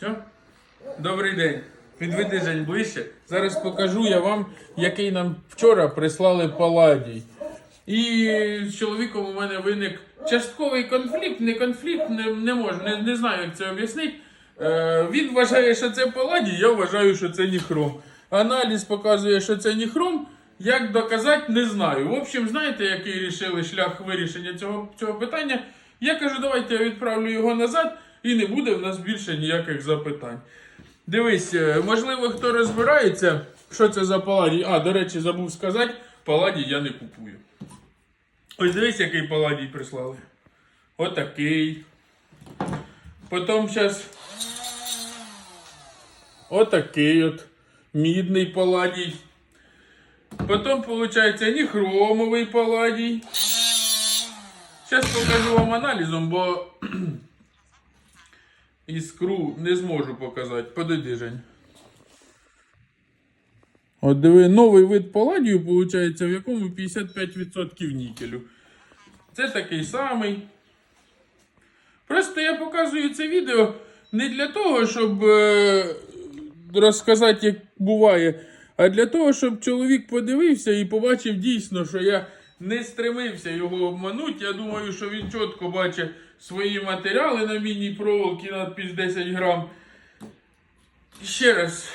Все? Добрий день. Підведи Жень ближче. Зараз покажу я вам, який нам вчора прислали паладій. І з чоловіком у мене виник частковий конфлікт, не конфлікт, не, не можу, не, не знаю, як це об'яснити. Е, він вважає, що це паладій, я вважаю, що це ніхром. Аналіз показує, що це ніхром. Як доказати, не знаю. В общем, знаєте, який рішили шлях вирішення цього, цього питання? Я кажу, давайте я відправлю його назад, і не буде в нас більше ніяких запитань. Дивись, е, можливо, хто розбирається, що це за паладій. А, до речі, забув сказати, паладій я не купую. Ось дивись, який паладій прислали. Отакий. Потім зараз. Отакий от. Мідний паладій. Потім, виходить, ніхромовий паладій. Зараз покажу вам аналізом, бо іскру не зможу показати. Подойди, Жень. От диви, новий вид паладію, виходить, в якому 55% нікелю. Це такий самий. Просто я показую це відео не для того, щоб е, розказати, як буває, а для того, щоб чоловік подивився і побачив дійсно, що я не стремився його обманути. Я думаю, що він чітко бачить свої матеріали на міні-проволокі надпись 10 грам. І ще раз,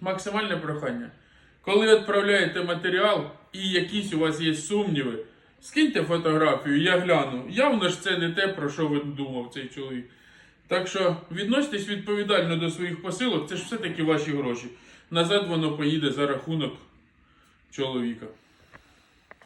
максимальне прохання. Коли відправляєте матеріал і якісь у вас є сумніви, скиньте фотографію, я гляну. Явно ж це не те, про що ви думав цей чоловік. Так що відноситесь відповідально до своїх посилок, це ж все-таки ваші гроші. Назад воно поїде за рахунок чоловіка.